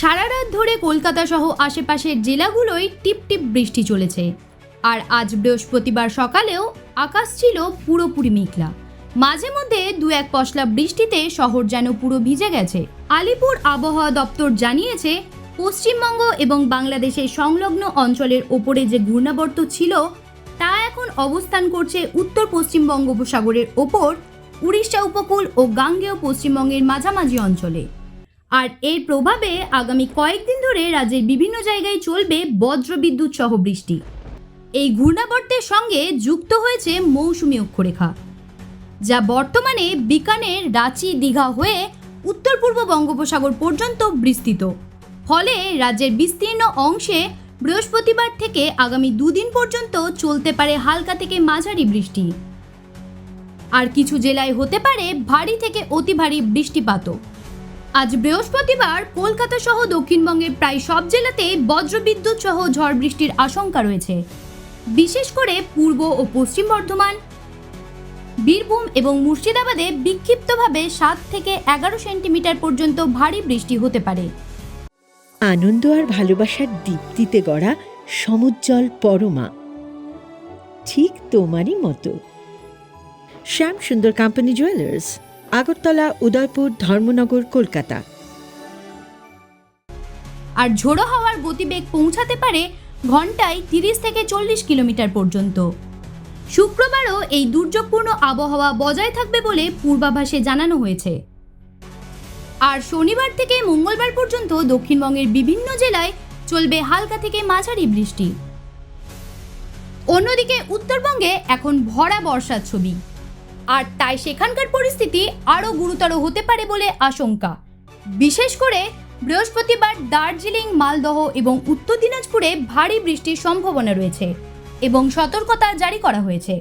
সারা রাত ধরে কলকাতা সহ আশেপাশের জেলাগুলোয় টিপ টিপ বৃষ্টি চলেছে। আর আজ বৃহস্পতিবার সকালেও আকাশ ছিল পুরোপুরি মেঘলা। মাঝে মধ্যে দু এক পশলা বৃষ্টিতে শহর যেন পুরো ভিজে গেছে। আলিপুর আবহাওয়া দপ্তর জানিয়েছে, পশ্চিমবঙ্গ এবং বাংলাদেশের সংলগ্ন অঞ্চলের ওপরে যে ঘূর্ণাবর্ত ছিল, তা এখন অবস্থান করছে উত্তর পশ্চিম বঙ্গোপসাগরের ওপর, উড়িষ্যা উপকূল ও গাঙ্গেয় পশ্চিমবঙ্গের মাঝামাঝি অঞ্চলে। আর এর প্রভাবে আগামী কয়েকদিন ধরে রাজ্যের বিভিন্ন জায়গায় চলবে বজ্রবিদ্যুৎ সহ বৃষ্টি। এই ঘূর্ণাবর্তের সঙ্গে যুক্ত হয়েছে মৌসুমি অক্ষরেখা, যা বর্তমানে বিকানের রাঁচি দীঘা হয়ে উত্তর পূর্ব বঙ্গোপসাগর পর্যন্ত বিস্তৃত। ফলে রাজ্যের বিস্তীর্ণ অংশে বৃহস্পতিবার থেকে আগামী দুদিন পর্যন্ত চলতে পারে হালকা থেকে মাঝারি বৃষ্টি। আর কিছু জেলায় হতে পারে ভারী থেকে অতি ভারী বৃষ্টিপাতও। আজ বৃহস্পতিবার কলকাতা সহ দক্ষিণবঙ্গের প্রায় সব জেলাতে বজ্রবিদ্যুৎ সহ ঝড় বৃষ্টির আশঙ্কা রয়েছে। বিশেষ করে পূর্ব ও পশ্চিম বর্ধমান, বীরভূম এবং মুর্শিদাবাদে বিক্ষিপ্তভাবে সাত থেকে এগারো সেন্টিমিটার পর্যন্ত ভারী বৃষ্টি হতে পারে। আনন্দ আর ভালোবাসার দীপ্তিতে গড়া সমুজ্জ্বল পরমা। ঠিক তোমারই মতো। Shyam Sundar company jewellers Agartala, Udaipur, Dharmanagar, Kolkata. আর ঝোড়ো হাওয়ার গতিবেগ পৌঁছাতে পারে ঘন্টায় তিরিশ থেকে চল্লিশ কিলোমিটার পর্যন্ত। শুক্রবারও এই দুর্যোগপূর্ণ আবহাওয়া বজায় থাকবে বলে পূর্বাভাসে জানানো হয়েছে। আর শনিবার থেকে মঙ্গলবার পর্যন্ত দক্ষিণবঙ্গের বিভিন্ন জেলায় চলবে হালকা থেকে মাঝারি বৃষ্টি। অন্যদিকে উত্তরবঙ্গে এখন ভরা বর্ষার ছবি। আর তাই সেখানকার পরিস্থিতি আরও গুরুতর হতে পারে বলে আশঙ্কা। বিশেষ করে বৃহস্পতিবার দার্জিলিং, মালদহ এবং উত্তর দিনাজপুরে ভারী বৃষ্টির সম্ভাবনা রয়েছে এবং সতর্কতা জারি করা হয়েছে।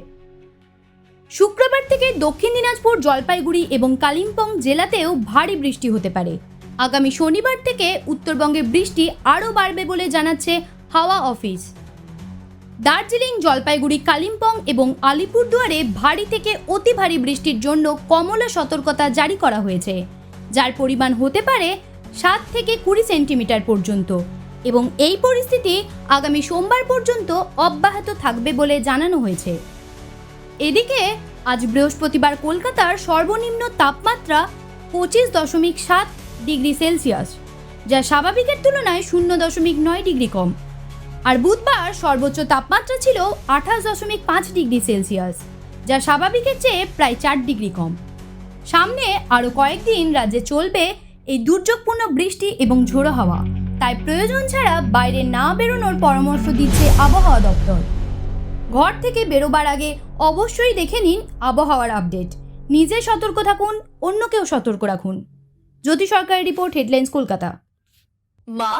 শুক্রবার থেকে দক্ষিণ দিনাজপুর, জলপাইগুড়ি এবং কালিম্পং জেলাতেও ভারী বৃষ্টি হতে পারে। আগামী শনিবার থেকে উত্তরবঙ্গে বৃষ্টি আরও বাড়বে বলে জানাচ্ছে হাওয়া অফিস। দার্জিলিং, জলপাইগুড়ি, কালিম্পং এবং আলিপুরদুয়ারে ভারী থেকে অতি ভারী বৃষ্টির জন্য কমলা সতর্কতা জারি করা হয়েছে। যার পরিমাণ হতে পারে সাত থেকে কুড়ি সেন্টিমিটার পর্যন্ত। এবং এই পরিস্থিতি আগামী সোমবার পর্যন্ত অব্যাহত থাকবে বলে জানানো হয়েছে। এদিকে, আজ বৃহস্পতিবার কলকাতার সর্বনিম্ন তাপমাত্রা পঁচিশ দশমিক সাত ডিগ্রি সেলসিয়াস, যা স্বাভাবিকের তুলনায় শূন্য দশমিক নয় ডিগ্রি কম। আর বুধবার সর্বোচ্চ তাপমাত্রা ছিল আঠাশ দশমিক পাঁচ ডিগ্রি সেলসিয়াস যা স্বাভাবিকের চেয়ে প্রায় চার ডিগ্রি কম। সামনে আরও কয়েকদিন রাজ্যে চলবে এই দুর্যোগপূর্ণ বৃষ্টি এবং ঝোড়ো হাওয়া। তাই প্রয়োজন ছাড়া বাইরে না বেরোনোর পরামর্শ দিচ্ছে আবহাওয়া দপ্তর। ঘর থেকে বেরোবার আগে অবশ্যই দেখে নিন আবহাওয়ার আপডেট। নিজে সতর্ক থাকুন অন্যকেও সতর্ক রাখুন। জ্যোতি সরকারের report headlines Kolkata. Ma,